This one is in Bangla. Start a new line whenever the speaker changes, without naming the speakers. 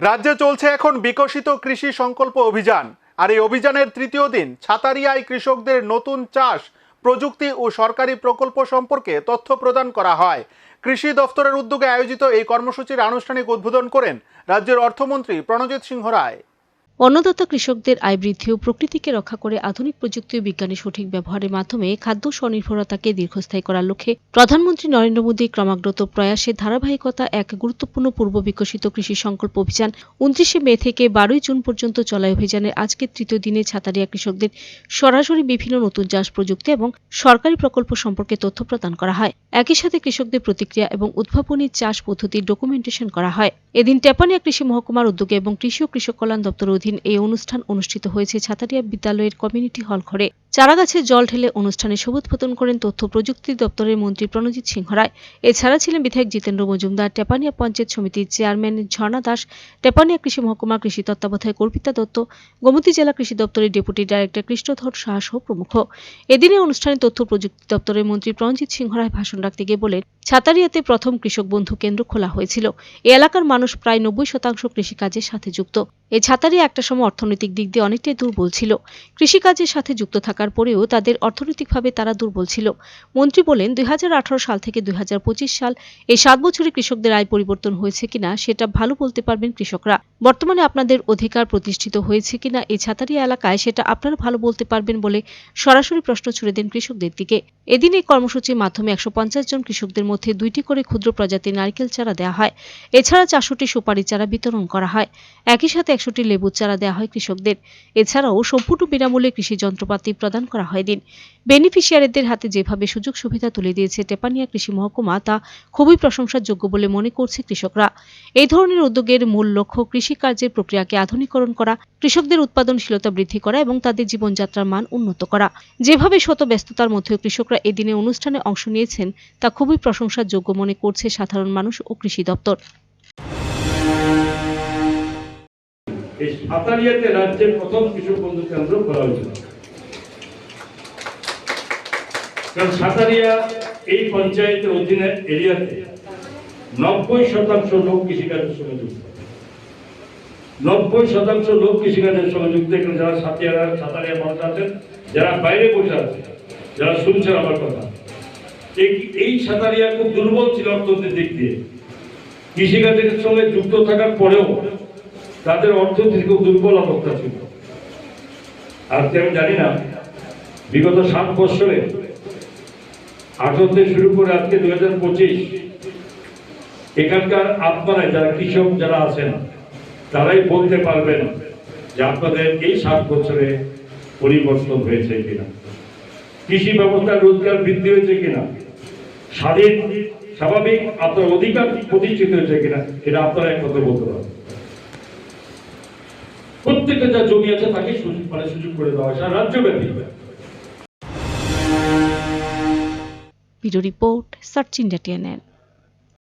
রাজ্যে চলছে এখন বিকশিত কৃষি সংকল্প অভিযান। আর এই অভিযানের তৃতীয় দিন ছাতারিয়ায় কৃষকদের নতুন চাষ, প্রযুক্তি ও সরকারি প্রকল্প সম্পর্কে তথ্য প্রদান করা হয়। কৃষি দফতরের উদ্যোগে আয়োজিত এই কর্মসূচির আনুষ্ঠানিক উদ্বোধন করেন রাজ্যের অর্থমন্ত্রী প্রণজিৎ সিংহ রায়।
অন্নদাতা কৃষকদের আয় বৃদ্ধি ও প্রকৃতিকে রক্ষা করে আধুনিক প্রযুক্তি ও বিজ্ঞানের সঠিক ব্যবহারের মাধ্যমে খাদ্য স্বনির্ভরতাকে দীর্ঘস্থায়ী করার লক্ষ্যে প্রধানমন্ত্রী নরেন্দ্র মোদী ক্রমাগত প্রয়াসের ধারাবাহিকতা এক গুরুত্বপূর্ণ পূর্ব বিকশিত কৃষি সংকল্প অভিযান উনত্রিশে মে থেকে বারোই জুন পর্যন্ত চলা অভিযানের আজকের তৃতীয় দিনে ছাতারিয়া কৃষকদের সরাসরি বিভিন্ন নতুন চাষ প্রযুক্তি এবং সরকারি প্রকল্প সম্পর্কে তথ্য প্রদান করা হয়। একই সাথে কৃষকদের প্রতিক্রিয়া এবং উদ্ভাবনী চাষ পদ্ধতির ডকুমেন্টেশন করা হয়। এদিন টেপানিয়া কৃষি মহকুমার উদ্যোগে এবং কৃষি ও কৃষক কল্যাণ দপ্তরের অধীন এই অনুষ্ঠান অনুষ্ঠিত হয়েছে ছাতারিয়া বিদ্যালয়ের কমিউনিটি হল ঘরে। চারাগাছে জল ঢেলে অনুষ্ঠানে সবুজবোধন করেন তথ্য প্রযুক্তি দপ্তরের মন্ত্রী প্রণজিৎ সিংহ রায়। এছাড়া ছিলেন বিধায়ক জিতেন্দ্র মজুমদার, টেপানিয়া পঞ্চায়েত সমিতির চেয়ারম্যান ঝর্ণা দাস, টেপানিয়া কৃষি মহকুমা কৃষি তত্ত্বাবধায়ক অর্পিতা দত্ত, গোমতী জেলা কৃষি দপ্তরের ডেপুটি ডাইরেক্টর কৃষ্ণধর সাহা সহ প্রমুখ। এদিনে অনুষ্ঠানে তথ্য প্রযুক্তি দপ্তরের মন্ত্রী প্রণজিৎ সিংহ রায় ভাষণ রাখতে গিয়ে বলেন, ছাতারিয়াতে প্রথম কৃষক বন্ধু কেন্দ্র খোলা হয়েছিল। এ এলাকার মানুষ প্রায় নব্বই শতাংশ কৃষিকাজের সাথে যুক্ত। এই ছাতারিয়া একটা সময় অর্থনৈতিক দিক দিয়ে অনেকটাই দুর্বল ছিল। কৃষিকাজের সাথে যুক্ত থাকার পরেও তাদের অর্থনৈতিকভাবে তারা দুর্বল ছিল। মন্ত্রী বলেন, দুই হাজার আঠারো সাল থেকে দুই হাজার পঁচিশ সাল এই সাত বছরে কৃষকদের আয় পরিবর্তন হয়েছে কিনা সেটা ভালো বলতে পারবেন কৃষকরা। বর্তমানে আপনাদের অধিকার প্রতিষ্ঠিত হয়েছে কিনা এই ছাতারি এলাকায় সেটা আপনারা ভালো বলতে পারবেন বলে সরাসরি প্রশ্ন ছুড়ে দেন কৃষকদের দিকে। এদিন এই কর্মসূচির মাধ্যমে একশো পঞ্চাশ জন কৃষকদের মধ্যে দুইটি করে ক্ষুদ্র প্রজাতির নারকেল চারা দেওয়া হয়। এছাড়া চারশোটি সুপারি চারা বিতরণ করা হয়। একই সাথে একশোটি লেবুর চারা দেওয়া হয় কৃষকদের। এছাড়াও সম্পূর্ণ বিনামূল্যে কৃষি যন্ত্রপাতি প্রদান করা হয় দিন। বেনিফিশিয়ারিদের হাতে যেভাবে সুযোগ সুবিধা তুলে দিয়েছে টেপানিয়া কৃষি মহকুমা, তা খুবই প্রশংসার যোগ্য বলে মনে করছে কৃষকরা। এই ধরনের উদ্যোগের মূল লক্ষ্য কৃষিকার্যের প্রক্রিয়াকে আধুনিকরণ করা, কৃষকদের উৎপাদনশীলতা বৃদ্ধি করা এবং তাদের জীবনযাত্রার মান উন্নত করা। যেভাবে শত ব্যস্ততার মধ্যেও কৃষকরা এদিনে অনুষ্ঠানে অংশ নিয়েছেন, তা খুবই প্রশংসার যোগ্য মনে করছে সাধারণ মানুষ ও কৃষি দপ্তর।
এই সাতারিয়াতে রাজ্যের প্রথম কৃষক বন্ধু কেন্দ্র করা হয়েছিল। কারণ সাতারিয়া এই পঞ্চায়েতের অধীনে এরিয়াতে নব্বই শতাংশ লোক কৃষিকাজের সঙ্গে যুক্ত। নব্বই শতাংশ লোক কৃষিকাজের সঙ্গে যুক্ত। এখানে যারা সাতিয়ারা, সাতারিয়া মানুষ আছেন, যারা বাইরে বসে আছে যারা শুনছেন আমার কথা। এই সাতারিয়া খুব দুর্বল ছিল অর্থনীতির দিক দিয়ে। কৃষিকাজের সঙ্গে যুক্ত থাকার পরেও তাদের অর্থনীতি খুব দুর্বল অবস্থা ছিল। আজকে আমি জানি না, বিগত সাত বছরে আঠারো শুরু করে আজকে দুই হাজার পঁচিশ, এখানকার আপনারা যারা কৃষক যারা আছেন, তারাই বলতে পারবেন যে আপনাদের এই সাত বছরে পরিবর্তন হয়েছে কিনা। কৃষি ব্যবস্থার রোজগার বৃদ্ধি হয়েছে কিনা। স্বাধীন, স্বাভাবিক, আপনার অধিকার প্রতিষ্ঠিত হয়েছে কিনা, এটা আপনারা একমাত্র বলতে পারবেন। প্রত্যেকটা যা জমি আছে তাকে সুযোগ মানে সুযোগ করে দেওয়া হয় রাজ্যব্যাপী।
Video report, search India